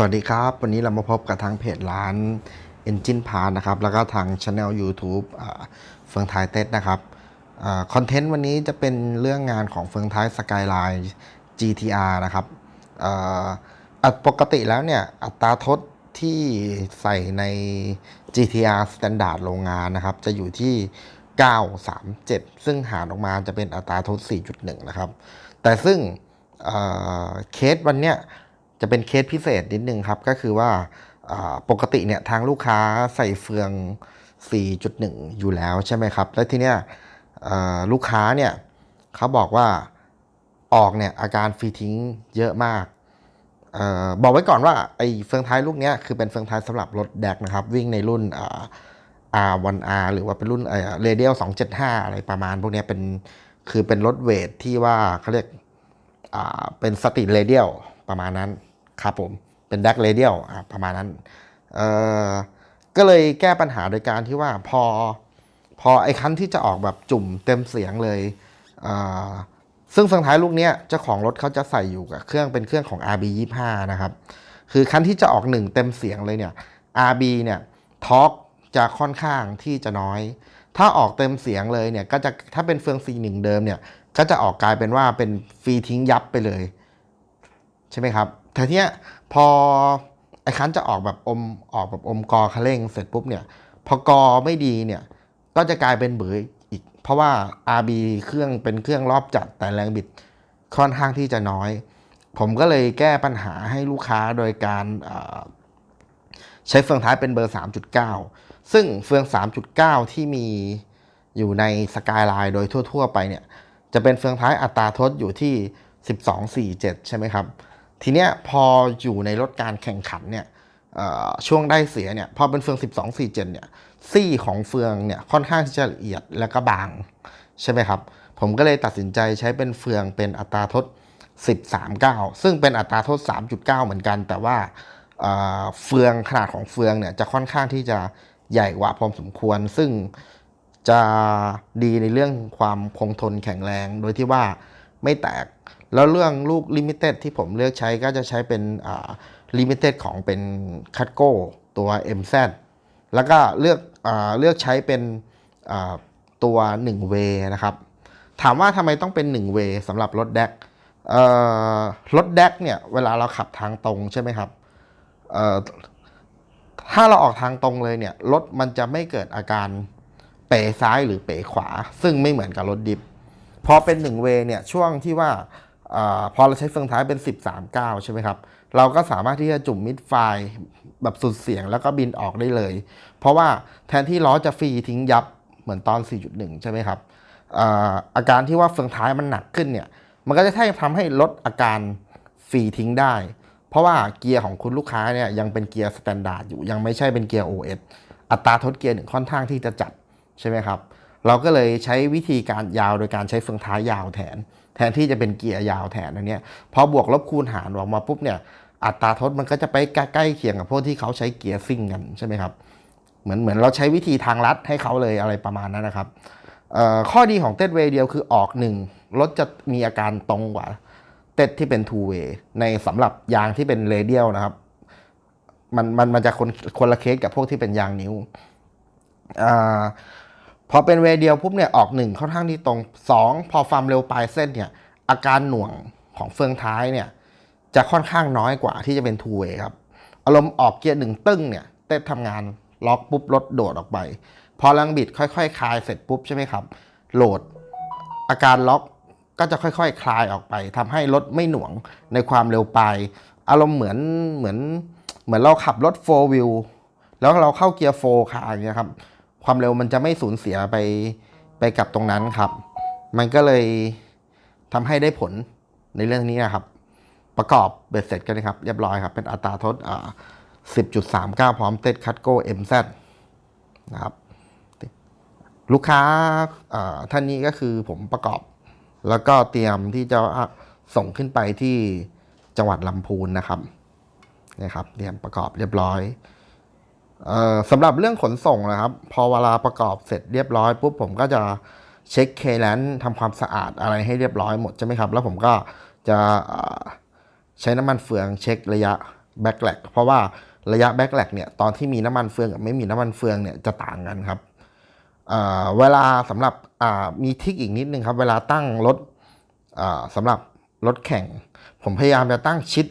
สวัสดีครับ วันนี้เรามาพบกับทางเพจร้าน Engine p a r t นะครับ แล้วก็ทางช anel YouTube เฟืองไทยเต็ดนะครับคอนเทนต์วันนี้จะเป็นเรื่องงานของเฟืองไท้าย Skyline GTR นะครับอ่อปกติแล้วเนี่ย อัตราทดที่ใส่ใน GTR Standard โรงงานนะครับ จะอยู่ที่ 937 ซึ่งหารออกมาจะเป็นอัตราทด 4.1 นะครับ แต่ซึ่งเเคสวันเนี้ย จะเป็นเคสพิเศษนิดนึงครับ ก็คือว่าปกติเนี่ยทางลูกค้าใส่เฟือง 4.1 อยู่แล้วใช่ไหมครับ แล้วทีเนี้ยลูกค้าเนี่ยเขาบอกว่าออกเนี่ยอาการฟรีทิ้งเยอะมากออบอกไว้ก่อนว่าไอ้เฟืองท้ายลูกเนี้ยคือเป็นเฟืองท้ายสำหรับรถแดกนะครับ วิ่งในรุ่นอ่า R1R หรือว่าเป็นรุ่นเอ่อ Radial 275 อะไรประมาณ พวกเนี้ยเป็นคือเป็นรถเวทที่ว่าเขาเรียกเป็นสติเรเดียลประมาณนั้น ครับผม เป็นดักเรเดียลประมาณนั้นเออก็เลยแก้ปัญหาโดยการที่ว่าพอพอไอ้คันที่จะออกแบบจุ่มเต็มเสียงเลยอ่าซึ่งเฟืองท้ายลูกเนี้ยเจ้าของรถเขาจะใส่อยู่กับเครื่องเป็นเครื่องของ RB 25นะครับ คือคันที่จะออกหนึ่งเต็มเสียงเลยเนี่ย RB เนี่ยทอร์กจะค่อนข้างที่จะน้อย ถ้าออกเต็มเสียงเลยเนี่ยก็จะถ้าเป็นเฟือง C1 เดิมเนี่ยก็จะออกกลายเป็นว่าเป็นฟรีทิ้งยับไปเลย ใช่ไหมครับ แต่เนี้ยพอไอ้คันจะออกแบบอมออกแบบอมกอคันเร่งเสร็จปุ๊บเนี่ย พอกอไม่ดีเนี่ย ก็จะกลายเป็นเบืออีก เพราะว่า RB เครื่องเป็นเครื่องรอบจัดแต่แรงบิดค่อนข้างที่จะน้อย ผมก็เลยแก้ปัญหาให้ลูกค้าโดยการใช้เฟืองท้ายเป็นเบอร์ 3.9 ซึ่งเฟือง 3.9 ที่มีอยู่ในสกายไลน์โดยทั่ว ๆ ไปเนี่ย จะเป็นเฟืองท้ายอัตราทดอยู่ที่ 1247 ใช่ไหมครับ ทีเนี้ยพออยู่ในรถการแข่งขันเนี่ยช่วงได้เสียเนี่ยพอเป็นเฟือง 1247เนี่ยซี่ของเฟืองเนี่ยค่อนข้างที่จะละเอียดแล้วก็บางใช่ไหมครับ ผมก็เลยตัดสินใจใช้เป็นเฟืองเป็นอัตราทด 1039 ซึ่งเป็นอัตราทด 3.9 เหมือนกัน แต่ว่าเฟืองขนาดของเฟืองเนี่ยจะค่อนข้างที่จะใหญ่กว่าพอสมควร ซึ่งจะดีในเรื่องความคงทนแข็งแรง โดยที่ว่าไม่แตก แล้วเรื่องลูกลิมิเต็ดที่ผมเลือกใช้ก็จะใช้เป็นลิมิเต็ดของเป็นคัตโก้ตัว MZ แล้วก็เลือกอาเลือกใช้เป็นอ่าตัว1เวนะครับ ถามว่าทำไมต้องเป็น1เวสำหรับรถแดกเอ่อรถแดกเนี่ย เวลาเราขับทางตรงใช่ไหมครับเอ่อถ้าเราออกทางตรงเลยเนี่ย รถมันจะไม่เกิดอาการเป๋ซ้ายหรือเป๋ขวา ซึ่งไม่เหมือนกับรถดิฟพอเป็นหนึ่งเวเนี่ยช่วงที่ว่า อพอเราใช้เฟืองท้ายเป็น 1039 ใช่ไหมครับ เราก็สามารถที่จะจุ่มมิดไฟล์แบบสุดเสียงแล้วก็บินออกได้เลย เพราะว่าแทนที่ล้อจะฟรีทิ้งยับเหมือนตอน 4.1 ใช่ไหมครับอาอาการที่ว่าเฟืองท้ายมันหนักขึ้นเนี่ย มันก็จะทำให้ลดอาการฟรีทิ้งได้ เพราะว่าเกียร์ของคุณลูกค้าเนี่ยยังเป็นเกียร์สแตนดาร์ดอยู่ยังไม่ใช่เป็นเกียร์ OS อัตราทดเกียร์หนึ่งค่อนข้างที่จะจัดใช่ไหมครับ เราก็เลยใช้วิธีการยาวโดยการใช้เฟืองท้ายยาวแทน แทนที่จะเป็นเกียร์ยาวแทนอันนี้พอบวกลบคูณหารออกมาปุ๊บเนี่ยอัตราทดมันก็จะไปใกล้เคียงกับพวกที่เขาใช้เกียร์ซิ่งกันใช่ไหมครับเหมือนเหมือนเราใช้วิธีทางลัดให้เขาเลยอะไรประมาณนั้นนะครับข้อดีของเต็ดเวย์เดียวคือออกหนึ่งรถจะมีอาการตรงกว่าเต็ดที่เป็น two way ในสำหรับยางที่เป็นเรเดียลนะครับมันมันมันจะคนคนละเคสกับพวกที่เป็นยางนิ้ว พอเป็นเวเดียวปุ๊บเนี่ยออกหนึ่งค่อนข้างที่ตรงสองพอความเร็วปลายเส้นเนี่ยอาการหน่วงของเฟืองท้ายเนี่ยจะค่อนข้างน้อยกว่าที่จะเป็นทูเวย์ครับอารมณ์ออกเกียร์หนึ่งตึ้งเนี่ยเต้นทำงานล็อกปุ๊บรถโดดออกไป พอแรงบิดค่อยๆคลายเสร็จปุ๊บใช่ไหมครับ โหลดอาการล็อกก็จะค่อยๆคลายออกไปทำให้รถไม่หน่วงในความเร็วปลายอารมณ์เหมือนเหมือนเหมือนเราขับรถโฟวิลแล้วเราเข้าเกียร์โฟร์ค่ะอย่างเงี้ยครับ ความเร็วมันจะไม่สูญเสียไปไปกับตรงนั้นครับ มันก็เลยทำให้ได้ผลในเรื่องนี้นะครับ ประกอบเบ็ดเสร็จกันนะครับ เรียบร้อยครับ เป็นอัตราทดอ่า10.39 พร้อมเต็ดคัตโก้ MZ นะครับ ลูกค้าท่านนี้ก็คือผมประกอบ แล้วก็เตรียมที่จะส่งขึ้นไปที่จังหวัดลำพูนนะครับนะครับเตรียมประกอบเรียบร้อย สำหรับเรื่องขนส่งนะครับ พอเวลาประกอบเสร็จเรียบร้อยปุ๊บผมก็จะเช็คเคแลนทำความสะอาดอะไรให้เรียบร้อยหมดใช่ไหมครับ แล้วผมก็จะใช้น้ำมันเฟืองเช็คระยะแบ็กแลกเพราะว่าระยะแบ็กแลกเนี่ยตอนที่มีน้ำมันเฟืองกับไม่มีน้ำมันเฟืองเนี่ยจะต่างกันครับเวลาสำหรับมีทิกอีกนิดนึงครับ เวลาตั้งรถสำหรับรถแข่ง ผมพยายามจะตั้งชิด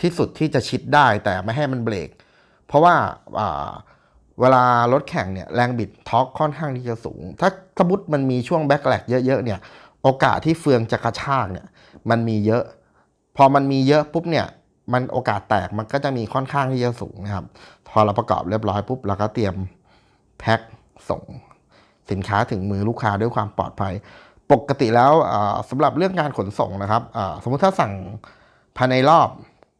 ที่สุดที่จะชิดได้ แต่ไม่ให้มันเบรก เพราะว่าเวลารถแข่งเนี่ยแรงบิดทอกค่อนข้างที่จะสูง ถ้าสมมติมันมีช่วงแบ็กแลกเยอะๆเนี่ยโอกาสที่เฟืองจะกระชากเนี่ยมันมีเยอะ พอมันมีเยอะปุ๊บเนี่ยมันโอกาสแตกมันก็จะมีค่อนข้างที่จะสูงนะครับ พอเราประกอบเรียบร้อยปุ๊บเราก็เตรียมแพ็คส่งสินค้าถึงมือลูกค้าด้วยความปลอดภัย ปกติแล้วอ่าสำหรับเรื่องการขนส่งนะครับสมมุติถ้าสั่งภายในรอบ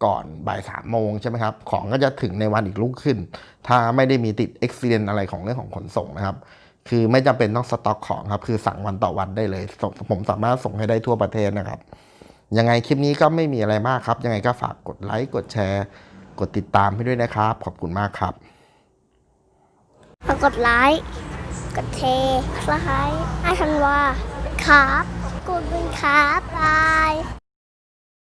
ก่อนบ่ายสามโมงใช่ไหมครับ ของก็จะถึงในวันอีกลุกขึ้น ถ้าไม่ได้มีติดอุบิเหตุอะไรของเรื่องของขนส่งนะครับ คือไม่จำเป็นต้องสต็อกของครับ คือสั่งวันต่อวันได้เลย ผมสามารถส่งให้ได้ทั่วประเทศนะครับ ยังไงคลิปนี้ก็ไม่มีอะไรมากครับ ยังไงก็ฝากกดไลค์กดแชร์ กดติดตามให้ด้วยนะครับ ขอบคุณมากครับฝากกดไลค์กดแชร์คล้ายให้ทันว่าครับกดเป็นครับบาย